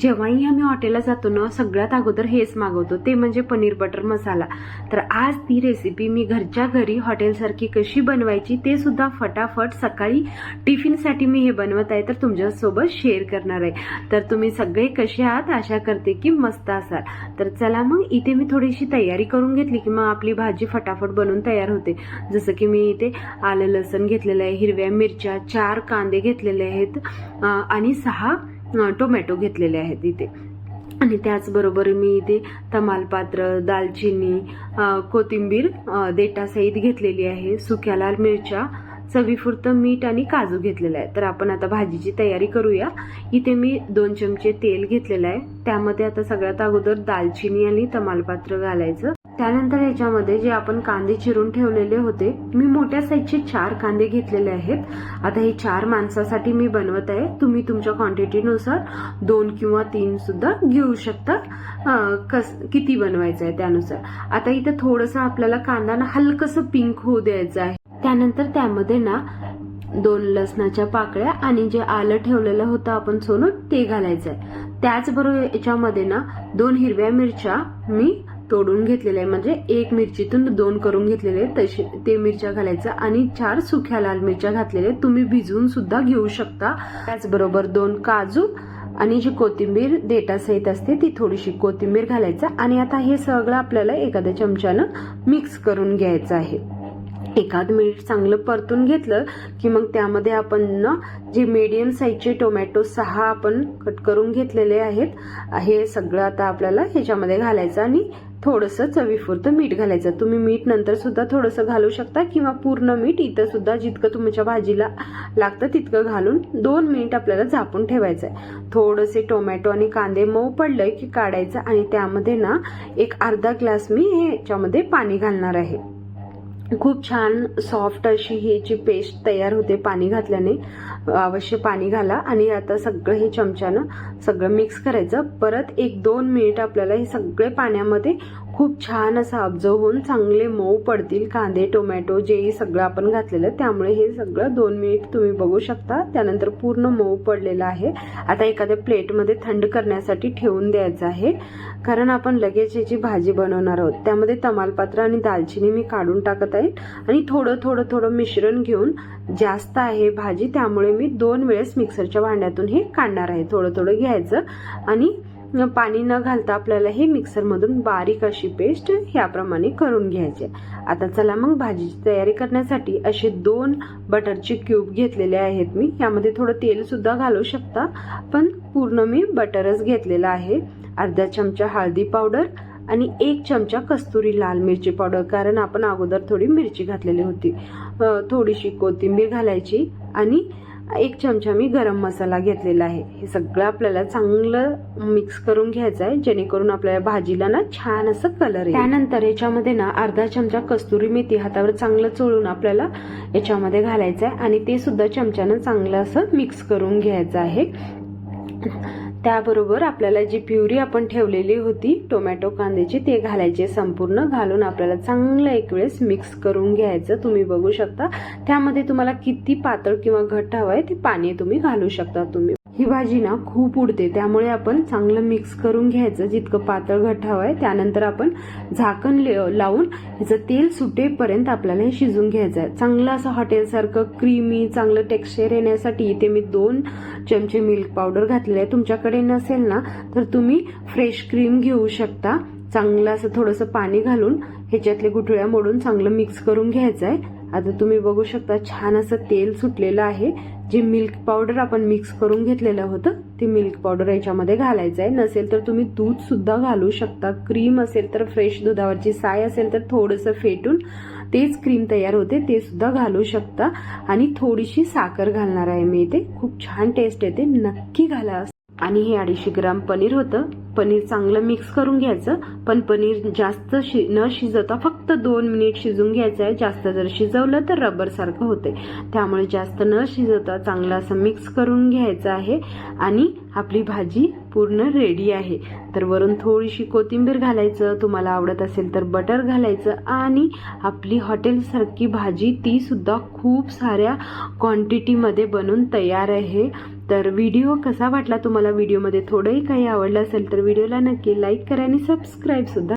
जेव्हाही आम्ही हॉटेलला जातो ना सगळ्यात अगोदर हेच मागवतो. ते म्हणजे पनीर बटर मसाला. तर आज ती रेसिपी मी घरच्या घरी हॉटेलसारखी कशी बनवायची ते सुद्धा फटाफट सकाळी टिफिनसाठी मी हे बनवत आहे. तर तुमच्यासोबत शेअर करणार आहे. तर तुम्ही सगळे कसे आहात? आशा करते की मस्त असाल. तर चला मग इथे मी थोडीशी तयारी करून घेतली की मग आपली भाजी फटाफट बनवून तयार होते. जसं की मी इथे आलं लसण घेतलेलं आहे हिरव्या मिरच्या चार कांदे घेतलेले आहेत आणि सहा टोमॅटो घेतलेले आहेत इथे. आणि त्याचबरोबर मी इथे तमालपात्र दालचिनी कोथिंबीर देटासहित घेतलेली आहे. सुक्या लाल मिरच्या चवीपुरतं मीठ आणि काजू घेतलेलं आहे. तर आपण आता भाजीची तयारी करूया. इथे मी दोन चमचे तेल घेतलेलं आहे. त्यामध्ये आता सगळ्यात अगोदर दालचिनी आणि तमालपात्र घालायचं. त्यानंतर याच्यामध्ये जे आपण कांदे चिरून ठेवलेले होते मी मोठ्या साईजचे चार कांदे घेतलेले आहेत. आता हे चार माणसासाठी मी बनवत आहे. तुम्ही तुमच्या क्वांटिटीनुसार दोन किंवा तीन सुद्धा घेऊ शकता. कस किती बनवायचं आहे त्यानुसार. आता इथं थोडंसं आपल्याला कांदा ना हलकसं पिंक होऊ द्यायचं आहे. त्यानंतर त्यामध्ये ना दोन लसणाच्या पाकळ्या आणि जे आलं ठेवलेलं होतं आपण सोनून ते घालायचं आहे. त्याचबरोबर याच्यामध्ये ना दोन हिरव्या मिरच्या मी तोडून घेतलेले आहे. म्हणजे एक मिरचीतून दोन करून घेतलेले तसे ते मिरच्या घालायचं आणि चार सुख्या लाल मिरच्या घातलेल्या आहेत. तुम्ही भिजवून सुद्धा घेऊ शकता. त्याचबरोबर दोन काजू आणि जी कोथिंबीर देटासहित असते ती थोडीशी कोथिंबीर घालायचं. आणि आता हे सगळं आपल्याला एखाद्या चमच्यानं मिक्स करून घ्यायचं आहे. एखाद मिनिट चांगलं परतून घेतलं की मग त्यामध्ये आपण ना जे मीडियम साईजचे टोमॅटो सहा आपण कट करून घेतलेले आहेत हे सगळं आता आपल्याला ह्याच्यामध्ये घालायचं आणि थोडंसं चवीपुरतं मीठ घालायचं. तुम्ही मीठ नंतर सुद्धा थोडंसं घालू शकता किंवा पूर्ण मीठ इथं सुद्धा जितकं तुमच्या भाजीला लागतं तितकं घालून दोन मिनिट आपल्याला झापून ठेवायचं आहे. थोडंसे टोमॅटो आणि कांदे मऊ पडलं की काढायचं आणि त्यामध्ये ना एक अर्धा ग्लास मी हे ह्याच्यामध्ये पाणी घालणार आहे. खूप छान सॉफ्ट अशी ही जी पेस्ट तयार होते पाणी घातल्याने अवश्य पाणी घाला आणि आता सगळं हे चमच्यानं सगळं मिक्स करायचं. परत एक दोन मिनिट आपल्याला हे सगळे पाण्यामध्ये खूप छान असं अब्जव होऊन चांगले मऊ पडतील कांदे टोमॅटो जेही सगळं आपण घातलेलं. आहे, त्यामुळे हे सगळं दोन मिनिट तुम्ही बघू शकता. त्यानंतर पूर्ण मऊ पडलेलं आहे. आता एखाद्या प्लेटमध्ये थंड करण्यासाठी ठेवून द्यायचं आहे. कारण आपण लगेच याची भाजी बनवणार आहोत. त्यामध्ये तमालपत्र आणि दालचिनी मी काढून टाकत आहे. आणि थोडं थोडं थोडं मिश्रण घेऊन जास्त आहे भाजी. त्यामुळे मी दोन वेळेस मिक्सरच्या भांड्यातून हे काढणार आहे. थोडं थोडं घ्यायचं. आणि पाणी न घालता आपल्याला हे मिक्सरमधून बारीक अशी पेस्ट ह्याप्रमाणे करून घ्यायची आता चला मग भाजीची तयारी करण्यासाठी असे दोन बटरचे क्यूब घेतलेले आहेत मी. यामध्ये थोडं तेलसुद्धा घालू शकता पण पूर्ण मी बटरच घेतलेलं आहे. अर्धा चमचा हळदी पावडर आणि एक चमचा कस्तुरी लाल मिरची पावडर कारण आपण अगोदर थोडी मिरची घातलेली होती. थोडीशी कोथिंबीर घालायची आणि एक चमचा मी गरम मसाला घेतलेला आहे. हे सगळं आपल्याला चांगलं मिक्स करून घ्यायचं आहे जेणेकरून आपल्याला भाजीला ना छान असं कलर येईल. त्यानंतर याच्यामध्ये ना अर्धा चमचा कस्तुरी मेथी हातावर चांगलं चोळून आपल्याला याच्यामध्ये घालायचं आहे. आणि ते सुद्धा चमच्यानं चांगलं असं मिक्स करून घ्यायचं आहे. त्याबरोबर आपल्याला जी प्युरी आपण ठेवलेली होती टोमॅटो कांद्याची ते घालायचे संपूर्ण. घालून आपल्याला चांगलं एक वेळेस मिक्स करून घ्यायचं. तुम्ही बघू शकता. त्यामध्ये तुम्हाला किती पातळ किंवा घट्ट हवं आहे ते पाणी तुम्ही घालू शकता तुम्ही. ही भाजी ना खूप उडते. त्यामुळे आपण चांगलं मिक्स करून घ्यायचं. जितकं पातळ घट हवं आहे त्यानंतर आपण झाकण ले- लावून ह्याचं तेल सुटेपर्यंत आपल्याला हे शिजून घ्यायचं आहे चांगलं असं हॉटेलसारखं क्रीमी चांगलं टेक्स्चर येण्यासाठी इथे मी दोन चमचे मिल्क पावडर घातलेले आहे. तुमच्याकडे नसेल ना तर तुम्ही फ्रेश क्रीम घेऊ शकता. चांगलं असं थोडंसं पाणी घालून ह्याच्यातले गुठळ्या मोडून चांगलं मिक्स करून घ्यायचं आहे आता तुम्ही बघू शकता छान असं तेल सुटलेलं आहे. जे मिल्क पावडर आपण मिक्स करून घेतलेलं होतं ते मिल्क पावडर याच्यामध्ये घालायचं आहे नसेल तर तुम्ही दूध सुद्धा घालू शकता. क्रीम असेल तर फ्रेश दुधावरची साय असेल तर थोडंसं फेटून तेच क्रीम तयार होते ते सुद्धा घालू शकता. आणि थोडीशी साखर घालणार आहे मी इथे. खूप छान टेस्ट येते. नक्की घाला. आणि हे अडीचशे ग्राम पनीर होतं. पनीर चांगलं मिक्स करून घ्यायचं. पण पनीर जास्त शि न शिजवता फक्त दोन मिनिट शिजून घ्यायचं आहे. जास्त जर शिजवलं तर रबर सारखं होते त्यामुळे जास्त न शिजवता चांगलं असं मिक्स करून घ्यायचं आहे. आणि आपली भाजी पूर्ण रेडी आहे. तर वरून थोडीशी कोथिंबीर घालायचं. तुम्हाला आवडत असेल तर बटर घालायचं. आणि आपली हॉटेलसारखी भाजी ती सुद्धा खूप साऱ्या क्वांटिटीमध्ये बनून तयार आहे. तर व्हिडिओ कसा वाटला? तुम्हाला व्हिडिओमध्ये थोडंही काही आवडलं असेल तर व्हिडिओला नक्की लाईक करा आणि सबस्क्राईब सुद्धा